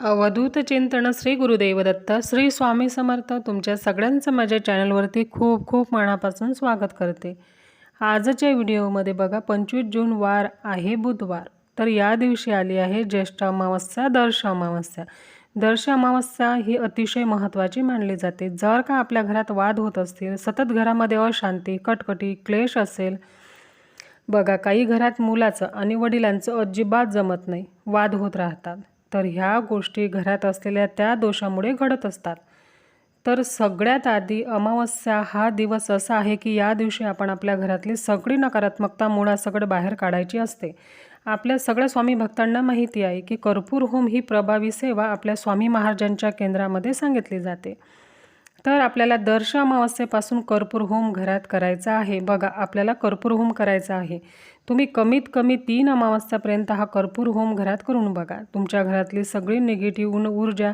अवधूत चिंतन श्री गुरुदेव दत्त श्री स्वामी समर्थ तुमच्या सगळ्यांचं माझ्या चॅनलवरती खूप खूप मनापासून स्वागत करते. आजच्या व्हिडिओमध्ये बघा पंचवीस जून वार आहे बुधवार. तर या दिवशी आली आहे ज्येष्ठ अमावस्या दर्श अमावस्या. दर्श अमावस्या ही अतिशय महत्त्वाची मानली जाते. जर का आपल्या घरात वाद होत असतील सतत घरामध्ये अशांती कटकटी क्लेश असेल बघा काही घरात मुलाचं आणि वडिलांचं अजिबात जमत नाही. वाद होत राहतात. तर ह्या गोष्टी घरात असलेल्या त्या दोषामुळे घडत असतात. तर सगळ्यात आधी अमावस्या हा दिवस असा आहे की या दिवशी आपण आपल्या घरातली सगळी नकारात्मकता मुळासकट बाहेर काढायची असते. आपल्या सगळ्या स्वामी भक्तांना माहिती आहे की कर्पूर होम ही प्रभावी सेवा आपल्या स्वामी महाराजांच्या केंद्रामध्ये सांगितली जाते. तर आपल्याला दर्श अमावस्येपासून कर्पूर होम घरात करायचा आहे. बघा आपल्याला कर्पूर होम करायचा आहे. तुम्ही कमीत कमी तीन अमावस्यापर्यंत हा कर्पूर होम घरात करून बघा. तुमच्या घरातली सगळी निगेटिव्ह ऊर्जा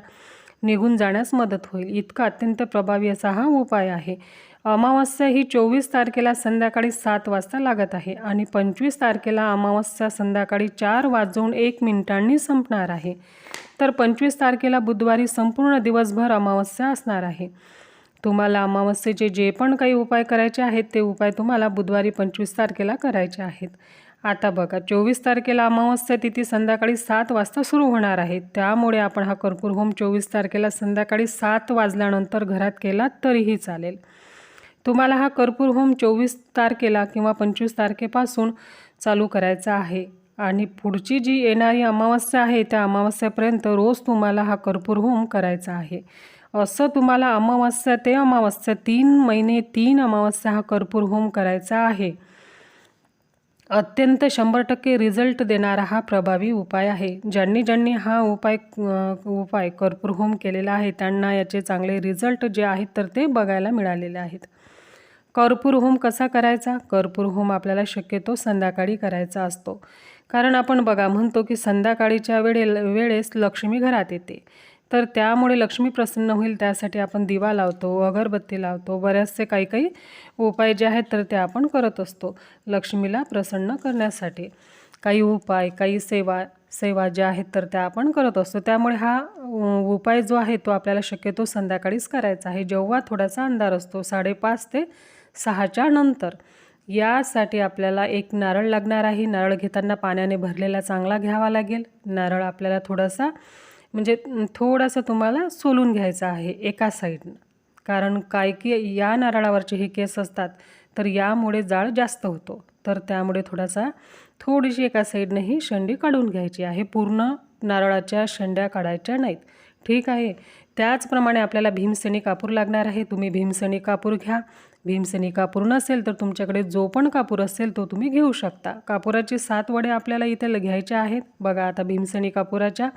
निघून जाण्यास मदत होईल. इतका अत्यंत प्रभावी असा हा उपाय आहे. अमावस्या ही चोवीस तारखेला संध्याकाळी सात वाजता लागत आहे आणि पंचवीस तारखेला अमावस्या संध्याकाळी चार वाजून एक मिनिटांनी संपणार आहे. तर पंचवीस तारखेला बुधवारी संपूर्ण दिवसभर अमावस्या असणार आहे. तुम्हाला अमावस्येचे जे पण काही उपाय करायचे आहेत ते उपाय तुम्हाला बुधवारी पंचवीस तारखेला करायचे आहेत. आता बघा चोवीस तारखेला अमावस्या तिथी संध्याकाळी सात वाजता सुरू होणार आहे. त्यामुळे आपण हा कर्पूर होम चोवीस तारखेला संध्याकाळी सात वाजल्यानंतर घरात केला तरीही चालेल. तुम्हाला हा कर्पूर होम चोवीस तारखेला किंवा पंचवीस तारखेपासून चालू करायचा आहे. आणि पुढची जी येणारी अमावस्या आहे त्या अमावस्यापर्यंत रोज तुम्हाला हा कर्पूर होम करायचा आहे. असं तुम्हाला अमावस्या ते अमावस्या तीन महिने तीन अमावस्या हा कर्पूर होम करायचा आहे. अत्यंत शंभर टक्के रिझल्ट देणारा हा प्रभावी उपाय आहे. ज्यांनी ज्यांनी हा उपाय उपाय कर्पूर होम केलेला आहे त्यांना याचे चांगले रिझल्ट जे आहेत तर ते बघायला मिळालेले आहेत. कर्पूर होम कसा करायचा? कर्पूर होम आपल्याला शक्यतो संध्याकाळी करायचा असतो. कारण आपण बघा म्हणतो की संध्याकाळीच्या वेळे वेळेस लक्ष्मी घरात येते. तर त्यामुळे लक्ष्मी प्रसन्न होईल त्यासाठी आपण दिवा लावतो अगरबत्ती लावतो बऱ्याचसे काही काही उपाय जे आहेत तर ते आपण करत असतो लक्ष्मीला प्रसन्न करण्यासाठी. काही उपाय काही सेवा सेवा ज्या आहेत तर त्या आपण करत असतो. त्यामुळे हा उपाय जो आहे तो आपल्याला शक्यतो संध्याकाळीच करायचा आहे. जेव्हा थोडासा अंधार असतो साडेपाच ते सहाच्या नंतर यासाठी आपल्याला एक नारळ लागणार आहे. नारळ घेताना पाण्याने भरलेला चांगला घ्यावा लागेल. नारळ आपल्याला थोडासा म्हणजे थोडंसं तुम्हाला सोलून घ्यायचं आहे एका साईडनं. कारण काय की या नारळावरचे हे केस असतात तर यामुळे जाळ जास्त होतो. तर त्यामुळे थोडासा थोडीशी एका साईडनं ही शेंडी काढून घ्यायची आहे. पूर्ण नारळाच्या शेंड्या काढायच्या नाहीत. ठीक आहे? त्याचप्रमाणे आपल्याला भीमसेनी कापूर लागणार आहे. तुम्ही भीमसेनी कापूर घ्या. भीमसेनी कापूर नसेल तर तुमच्याकडे जो पण कापूर असेल तो तुम्ही घेऊ शकता. कापुराचे सात वडे आपल्याला इथे घ्यायचे आहेत. बघा आता भीमसेनी कापुराच्या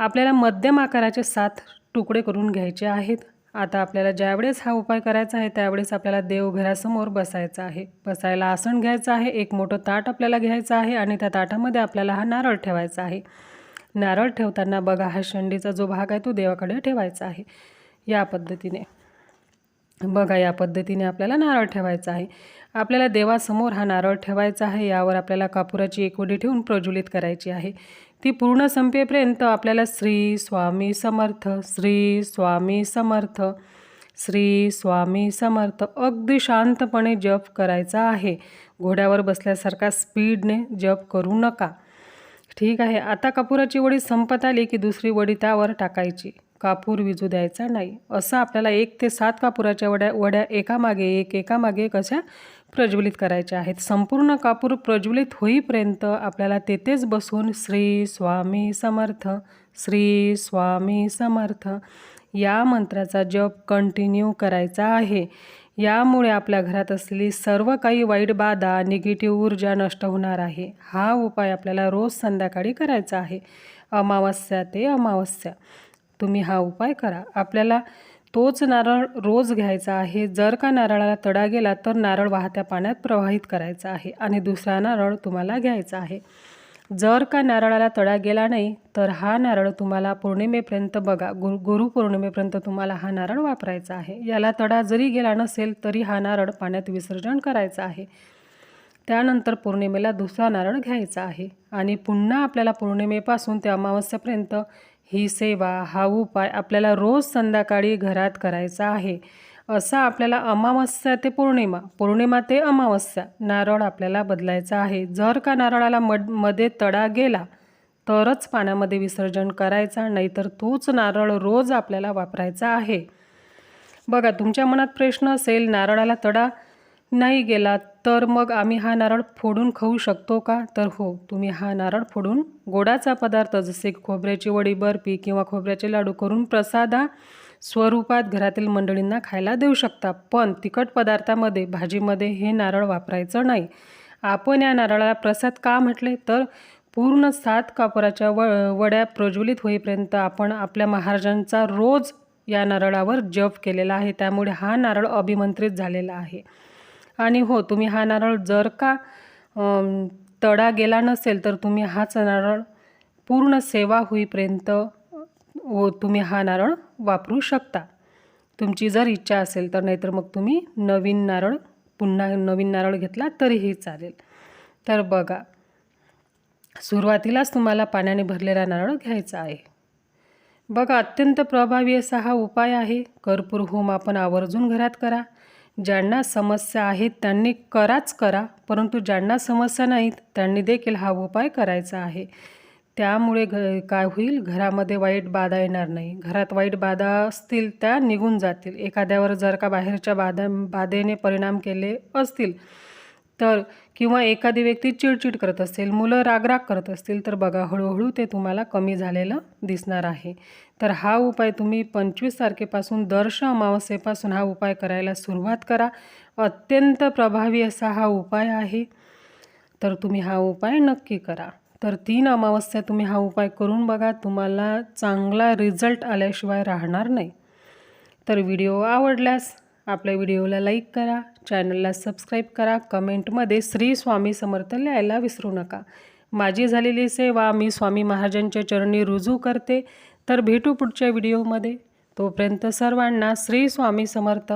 आपल्याला मध्यम आकाराचे सात तुकडे करून घ्यायचे आहेत. आता आपल्याला ज्यावेळेस हा उपाय करायचा आहे त्यावेळेस आपल्याला देवघरासमोर बसायचं आहे. बसायला आसन घ्यायचं आहे एक मोठं ताट आपल्याला घ्यायचं आहे आणि त्या ताटामध्ये आपल्याला हा नारळ ठेवायचा आहे. नारळ ठेवताना बघा हा शंडीचा जो भाग आहे तो देवाकडे ठेवायचा आहे. या पद्धतीने. बघा या पद्धतीने आपल्याला नारळ ठेवायचा आहे. आपल्याला देवासमोर हा नारळ ठेवायचा आहे यावर आपल्याला कापुराची एक वडी ठेवून प्रज्वलित करायची आहे. ती पूर्ण संपेपर्यंत आपल्याला श्री स्वामी समर्थ श्री स्वामी समर्थ श्री स्वामी समर्थ अगदी शांतपणे जप करायचा आहे. घोड्यावर बसल्यासारखा स्पीडने जप करू नका. ठीक आहे आता कपुराची वडी संपत आली की दुसरी वडी त्यावर टाकायची. कापूर विजू द्यायचा नाही. असं आपल्याला एक ते सात कापुराच्या वड्या वड्या एकामागे एक एकामागे एक अशा प्रज्वलित करायच्या आहेत. संपूर्ण कापूर प्रज्वलित होईपर्यंत आपल्याला तेथेच बसून श्री स्वामी समर्थ श्री स्वामी समर्थ या मंत्राचा जप कंटिन्यू करायचा आहे. यामुळे आपल्या घरात असलेली सर्व काही वाईट बाधा निगेटिव्ह ऊर्जा नष्ट होणार आहे. हा उपाय आपल्याला रोज संध्याकाळी करायचा आहे. अमावस्या ते अमावस्या. तुम्ही हा उपाय करा. आपल्याला तोच नारळ रोज घ्यायचा आहे. जर का नारळाला तडा गेला तर नारळ वाहत्या पाण्यात प्रवाहित करायचा आहे आणि दुसरा नारळ तुम्हाला घ्यायचा आहे. जर का नारळाला तडा गेला नाही तर हा नारळ तुम्हाला पौर्णिमेपर्यंत बघा. गुरु गुरुपौर्णिमेपर्यंत तुम्हाला हा नारळ वापरायचा आहे. याला तडा जरी गेला नसेल तरी हा नारळ पाण्यात विसर्जन करायचा आहे. त्यानंतर पौर्णिमेला दुसरा नारळ घ्यायचा आहे. आणि पुन्हा आपल्याला पौर्णिमेपासून ते अमावस्यापर्यंत ही सेवा हा उपाय आपल्याला रोज संध्याकाळी घरात करायचा आहे. असा आपल्याला अमावस्या ते पौर्णिमा पौर्णिमा ते अमावस्या नारळ आपल्याला बदलायचा आहे. जर का नारळाला मडमध्ये तडा गेला तरच पाण्यामध्ये विसर्जन करायचा नाहीतर तोच नारळ रोज आपल्याला वापरायचा आहे. बघा तुमच्या मनात प्रश्न असेल नारळाला तडा नाही गेला तर मग आम्ही हा नारळ फोडून खाऊ शकतो का? तर हो तुम्ही हा नारळ फोडून गोडाचा पदार्थ जसे खोबऱ्याची वडी बर्फी किंवा खोबऱ्याचे लाडू करून प्रसादा स्वरूपात घरातील मंडळींना खायला देऊ शकता. पण तिखट पदार्थामध्ये भाजीमध्ये हे नारळ वापरायचं नाही. आपण या नारळाला प्रसाद का म्हटले? तर पूर्ण सात कापराच्या व वड्या प्रज्वलित होईपर्यंत आपण आपल्या महाराजांचा रोज या नारळावर जप केलेला आहे. त्यामुळे हा नारळ अभिमंत्रित झालेला आहे. आणि हो तुम्ही हा नारळ जर का तडा गेला नसेल तर तुम्ही हाच नारळ पूर्ण सेवा होईपर्यंत व हो, तुम्ही हा नारळ वापरू शकता. तुमची जर इच्छा असेल तर नाहीतर मग तुम्ही नवीन नारळ पुन्हा नवीन नारळ घेतला तरीही चालेल. तर बघा सुरुवातीलाच तुम्हाला पाण्याने भरलेला नारळ घ्यायचा आहे. बघा अत्यंत प्रभावी असा हा उपाय आहे. कर्पूर होम आपण आवर्जून घरात करा. ज्यांना समस्या आहेत त्यांनी कराच करा परंतु ज्यांना समस्या नाहीत त्यांनी देखील हा उपाय करायचा आहे. त्यामुळे घ काय होईल? घरामध्ये वाईट बाधा येणार नाही. घरात वाईट बाधा असतील त्या निघून जातील. एखाद्यावर जर का बाहेरच्या बाधा बाधेने परिणाम केले असतील तर किंवा एखादी व्यक्ती चिडचिड करत असेल मुलं रागराग करत असतील तर बघा हळूहळू ते तुम्हाला कमी झालेलं दिसणार आहे. तर हा उपाय तुम्ही पंचवीस तारखेपासून दर्श अमावस्येपासून हा उपाय करायला सुरुवात करा. अत्यंत प्रभावी असा हा उपाय आहे. तर तुम्ही हा उपाय नक्की करा. तर तीन अमावस्या तुम्ही हा उपाय करून बघा तुम्हाला चांगला रिझल्ट आल्याशिवाय राहणार नाही. तर व्हिडिओ आवडल्यास आपल्या व्हिडिओला लाईक करा चॅनलला सबस्क्राईब करा कमेंटमध्ये श्री स्वामी समर्थ लिहायला विसरू नका. माझी झालेली सेवा मी स्वामी महाराजांच्या चरणी रुजू करते. तर भेटू पुढच्या व्हिडिओमध्ये. तोपर्यंत सर्वांना श्री स्वामी समर्थ.